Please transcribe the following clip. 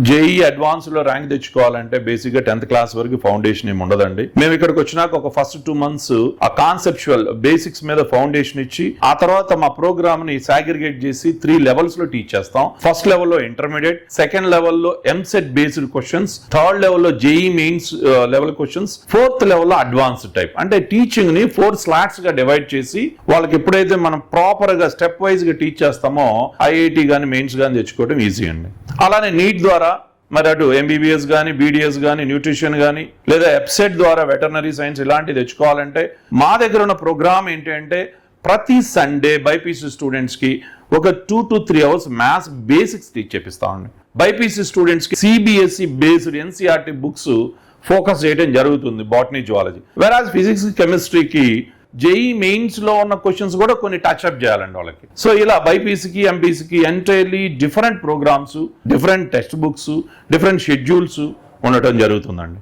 JEE అడ్వాన్స్లో rank తెచ్చుకోవాలంటే బేసిక్గా tenth class వరకు foundation ఏమి ఉండదండి. మేము ఇక్కడికి వచ్చినాక ఒక ఫస్ట్ టూ మంత్స్ ఆ కాన్సెప్చువల్ బేసిక్స్ మీద ఫౌండేషన్ ఇచ్చి ఆ తర్వాత మా ప్రోగ్రామ్ని సాగ్రిగేట్ చేసి త్రీ లెవెల్స్లో టీచ్ చేస్తాం. ఫస్ట్ లెవెల్లో ఇంటర్మీడియట్ సెకండ్ లెవెల్లో ఎంసెట్ బేస్డ్ క్వశ్చన్స్ థర్డ్ లెవెల్లో JEE Mains level questions fourth లెవెల్లో అడ్వాన్స్డ్ టైప్ అంటే టీచింగ్ని ఫోర్ స్లాట్స్గా డివైడ్ చేసి వాళ్ళకి ఎప్పుడైతే మనం ప్రాపర్గా స్టెప్ వైజ్గా టీచ్ చేస్తామో ఐఐటి గానీ మెయిన్స్ గానీ తెచ్చుకోవడం ఈజీ అండి. అలానే నీట్ ద్వారా మరి అటు ఎంబీబీఎస్ కానీ బీడీఎస్ కానీ న్యూట్రిషన్ కానీ లేదా వెబ్సైట్ ద్వారా వెటర్నరీ సైన్స్ ఇలాంటివి తెచ్చుకోవాలంటే మా దగ్గర ఉన్న ప్రోగ్రామ్ ఏంటి అంటే ప్రతి సండే బైపీసీ స్టూడెంట్స్కి ఒక two to three hours maths basics teach చేపిస్తామండి BiPC స్టూడెంట్స్కి CBSE based NCERT books focus చేయడం జరుగుతుంది బాటనీ జువాలజీ వెరాజ్ ఫిజిక్స్ కెమిస్ట్రీకి జేఈ మెయిన్స్లో ఉన్న క్వశ్చన్స్ కూడా కొన్ని టచ్అప్ చేయాలండి వాళ్ళకి. సో ఇలా బైపీసీకి ఎంపీసీకి entirely different programmes different text books different schedules ఉండటం జరుగుతుందండి.